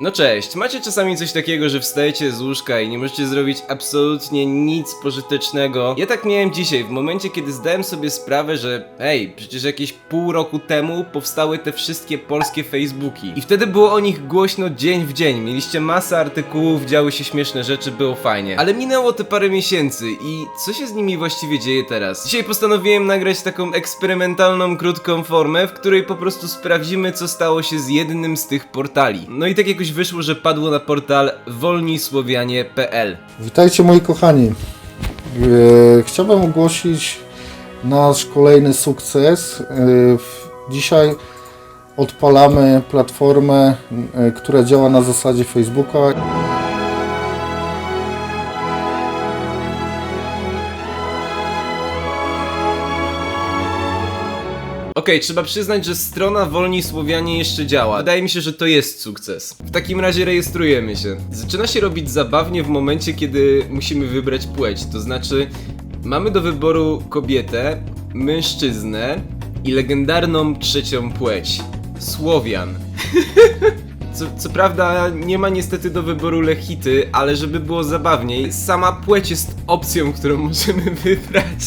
No cześć, macie czasami coś takiego, że wstajecie z łóżka i nie możecie zrobić absolutnie nic pożytecznego? Ja tak miałem dzisiaj, w momencie kiedy zdałem sobie sprawę, że hej, przecież jakieś pół roku temu powstały te wszystkie polskie Facebooki. I wtedy było o nich głośno dzień w dzień, mieliście masę artykułów, działy się śmieszne rzeczy, było fajnie. Ale minęło te parę miesięcy i co się z nimi właściwie dzieje teraz? Dzisiaj postanowiłem nagrać taką eksperymentalną, krótką formę, w której po prostu sprawdzimy, co stało się z jednym z tych portali. No i tak wyszło, że padło na portal wolnisłowianie.pl. Witajcie moi kochani. E, Chciałbym ogłosić nasz kolejny sukces. E, Dzisiaj odpalamy platformę, e, która działa na zasadzie Facebooka. Okej, trzeba przyznać, że strona Wolni Słowianie jeszcze działa. Wydaje mi się, że to jest sukces. W takim razie rejestrujemy się. Zaczyna się robić zabawnie w momencie, kiedy musimy wybrać płeć. To znaczy, mamy do wyboru kobietę, mężczyznę i legendarną trzecią płeć. Słowian. Co, co prawda nie ma niestety do wyboru lechity, ale żeby było zabawniej, sama płeć jest opcją, którą możemy wybrać.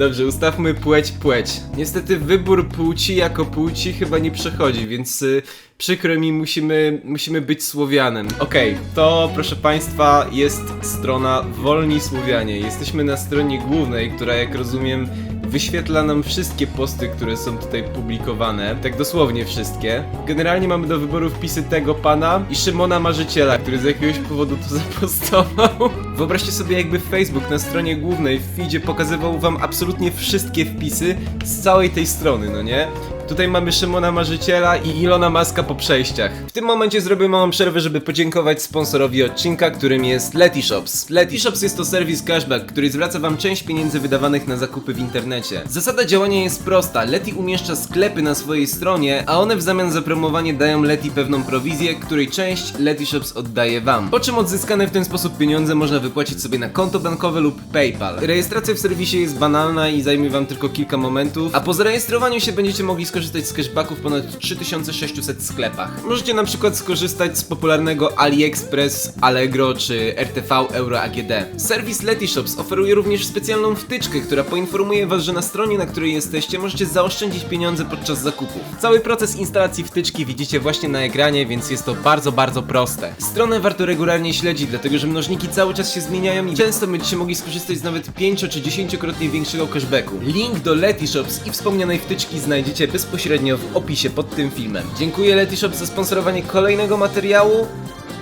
Dobrze, ustawmy płeć płeć. Niestety wybór płci jako płci chyba nie przechodzi, więc y, przykro mi, musimy, musimy być Słowianem. Okej, to proszę Państwa jest strona Wolni Słowianie. Jesteśmy na stronie głównej, która jak rozumiem wyświetla nam wszystkie posty, które są tutaj publikowane. Tak dosłownie wszystkie. Generalnie mamy do wyboru wpisy tego pana i Szymona Marzyciela, który z jakiegoś powodu to zapostował. Wyobraźcie sobie jakby Facebook na stronie głównej w feedzie pokazywał wam absolutnie wszystkie wpisy z całej tej strony, no nie? Tutaj mamy Szymona Marzyciela i Ilona Maska po przejściach. W tym momencie zrobię małą przerwę, żeby podziękować sponsorowi odcinka, którym jest Letyshops. Letyshops jest to serwis cashback, który zwraca wam część pieniędzy wydawanych na zakupy w internecie. Zasada działania jest prosta. Leti umieszcza sklepy na swojej stronie, a one w zamian za promowanie dają Leti pewną prowizję, której część Letyshops oddaje wam. Po czym odzyskane w ten sposób pieniądze można wypłacić sobie na konto bankowe lub PayPal. Rejestracja w serwisie jest banalna i zajmie wam tylko kilka momentów, a po zarejestrowaniu się będziecie mogli skorzystać z cashbacków w ponad 3600 sklepach. Możecie na przykład skorzystać z popularnego AliExpress, Allegro czy RTV Euro AGD. Serwis Letyshops oferuje również specjalną wtyczkę, która poinformuje was, że na stronie, na której jesteście, możecie zaoszczędzić pieniądze podczas zakupów. Cały proces instalacji wtyczki widzicie właśnie na ekranie, więc jest to bardzo, bardzo proste. Stronę warto regularnie śledzić, dlatego że mnożniki cały czas się zmieniają i często będziecie mogli skorzystać z nawet 5 czy 10-krotnie większego cashbacku. Link do Letyshops i wspomnianej wtyczki znajdziecie bezpośrednio w opisie pod tym filmem. Dziękuję Letyshops za sponsorowanie kolejnego materiału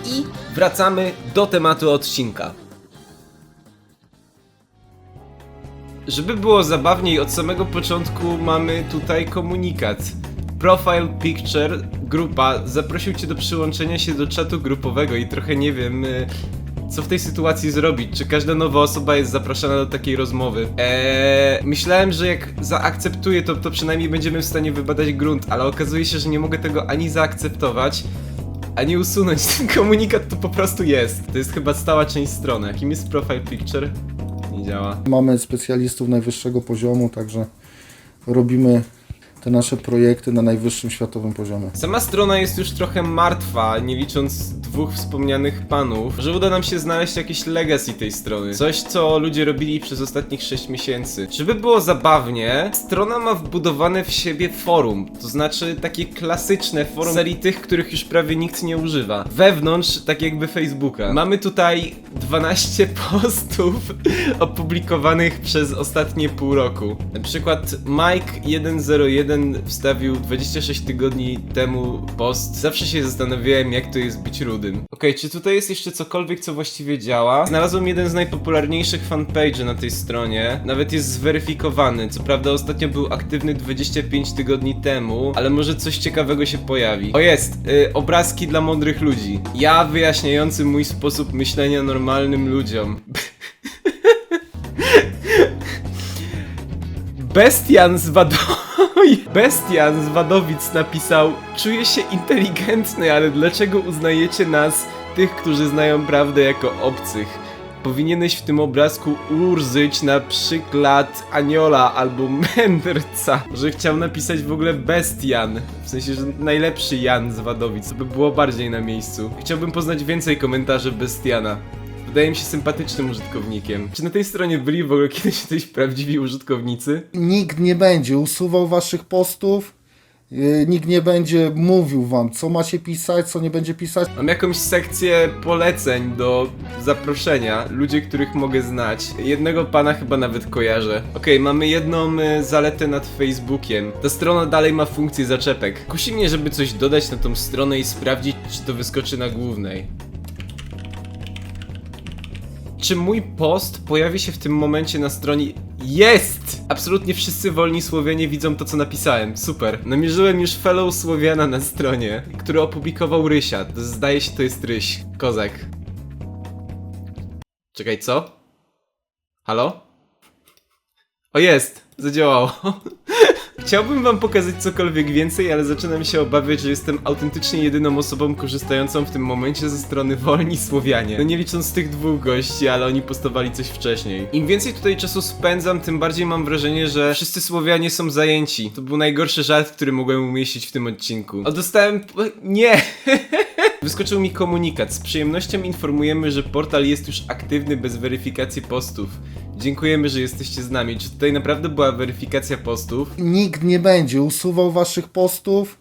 i wracamy do tematu odcinka. Żeby było zabawniej, od samego początku mamy tutaj komunikat. Profile Picture, grupa, zaprosił cię do przyłączenia się do czatu grupowego i trochę nie wiem, y, co w tej sytuacji zrobić. Czy każda nowa osoba jest zapraszana do takiej rozmowy? Eee, myślałem, że jak zaakceptuję to, to przynajmniej będziemy w stanie wybadać grunt, ale okazuje się, że nie mogę tego ani zaakceptować, ani usunąć. Ten komunikat to po prostu jest. To jest chyba stała część strony. Jakim jest Profile Picture? Nie działa. Mamy specjalistów najwyższego poziomu, także robimy te nasze projekty na najwyższym światowym poziomie. Sama strona jest już trochę martwa, nie licząc dwóch wspomnianych panów, że uda nam się znaleźć jakieś legacy tej strony. Coś, co ludzie robili przez ostatnich 6 miesięcy. Żeby było zabawnie, strona ma wbudowane w siebie forum, to znaczy takie klasyczne forum serii tych, których już prawie nikt nie używa. Wewnątrz, tak jakby Facebooka. Mamy tutaj 12 postów opublikowanych przez ostatnie pół roku. Na przykład Mike101 wstawił 26 tygodni temu post. Zawsze się zastanawiałem, jak to jest być rudym. Okej, czy tutaj jest jeszcze cokolwiek, co właściwie działa? Znalazłem jeden z najpopularniejszych fanpage'y na tej stronie. Nawet jest zweryfikowany. Co prawda ostatnio był aktywny 25 tygodni temu, ale może coś ciekawego się pojawi. O jest! Y, obrazki dla mądrych ludzi. Ja wyjaśniający mój sposób myślenia normalnym ludziom. Bestian z Wadowic. Bestian z Wadowic napisał: Czuję się inteligentny, ale dlaczego uznajecie nas, tych, którzy znają prawdę, jako obcych? Powinieneś w tym obrazku użyć na przykład aniola albo mędrca. Że chciał napisać w ogóle bestian. W sensie, że najlepszy Jan z Wadowic. By było bardziej na miejscu. Chciałbym poznać więcej komentarzy bestiana. Wydaje mi się sympatycznym użytkownikiem. Czy na tej stronie byli w ogóle kiedyś jacyś prawdziwi użytkownicy? Nikt nie będzie usuwał waszych postów, yy, nikt nie będzie mówił wam, co macie pisać, co nie będzie pisać. Mam jakąś sekcję poleceń do zaproszenia, ludzie, których mogę znać. Jednego pana chyba nawet kojarzę. Okej, mamy jedną y, zaletę nad Facebookiem. Ta strona dalej ma funkcję zaczepek. Kusi mnie, żeby coś dodać na tą stronę i sprawdzić, czy to wyskoczy na głównej. Czy mój post pojawi się w tym momencie na stronie? Jest! Absolutnie wszyscy wolni Słowianie widzą to, co napisałem. Super. Namierzyłem już fellow Słowiana na stronie, który opublikował Rysia. Zdaje się, to jest Ryś. Kozak. Czekaj, co? Halo? O, jest! Zadziałało. Chciałbym wam pokazać cokolwiek więcej, ale zaczynam się obawiać, że jestem autentycznie jedyną osobą korzystającą w tym momencie ze strony Wolni Słowianie. No nie licząc tych dwóch gości, ale oni postawali coś wcześniej. Im więcej tutaj czasu spędzam, tym bardziej mam wrażenie, że wszyscy Słowianie są zajęci. To był najgorszy żart, który mogłem umieścić w tym odcinku. O, dostałem... Nie! Wyskoczył mi komunikat. Z przyjemnością informujemy, że portal jest już aktywny bez weryfikacji postów. Dziękujemy, że jesteście z nami. Czy tutaj naprawdę była weryfikacja postów? Nikt nie będzie usuwał waszych postów,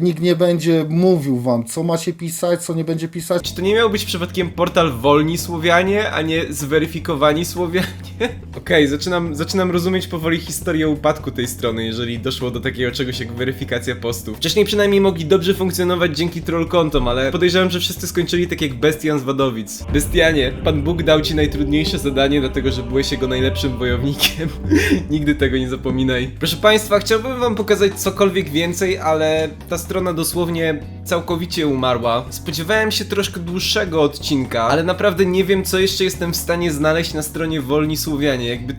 nikt nie będzie mówił wam, co macie pisać, co nie będzie pisać. Czy to nie miał być przypadkiem portal Wolni Słowianie, a nie Zweryfikowani Słowianie? Okej, zaczynam, zaczynam rozumieć powoli historię upadku tej strony, jeżeli doszło do takiego czegoś jak weryfikacja postów. Wcześniej przynajmniej mogli dobrze funkcjonować dzięki trollkontom, ale podejrzewam, że wszyscy skończyli tak jak Bestian z Wadowic. Bestianie, Pan Bóg dał ci najtrudniejsze zadanie, dlatego że byłeś jego najlepszym wojownikiem. Nigdy tego nie zapominaj. Proszę Państwa, chciałbym Wam pokazać cokolwiek więcej, ale ta strona dosłownie całkowicie umarła. Spodziewałem się troszkę dłuższego odcinka, ale naprawdę nie wiem, co jeszcze jestem w stanie znaleźć na stronie Wolni Słowianie. Jakby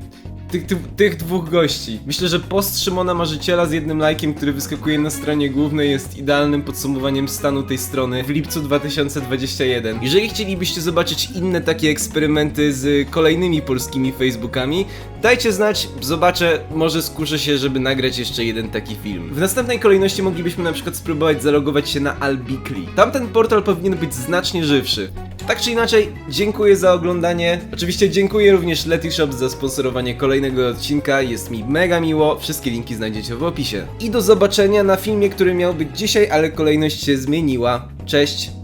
tych, tych, dwóch gości. Myślę, że post Szymona Marzyciela z jednym lajkiem, który wyskakuje na stronie głównej jest idealnym podsumowaniem stanu tej strony w lipcu 2021. Jeżeli chcielibyście zobaczyć inne takie eksperymenty z kolejnymi polskimi Facebookami, dajcie znać, zobaczę, może skuszę się, żeby nagrać jeszcze jeden taki film. W następnej kolejności moglibyśmy na przykład spróbować zalogować się na Albikli. Tamten portal powinien być znacznie żywszy. Tak czy inaczej, dziękuję za oglądanie. Oczywiście dziękuję również Letishop za sponsorowanie kolejnego odcinka. Jest mi mega miło. Wszystkie linki znajdziecie w opisie. I do zobaczenia na filmie, który miał być dzisiaj, ale kolejność się zmieniła. Cześć!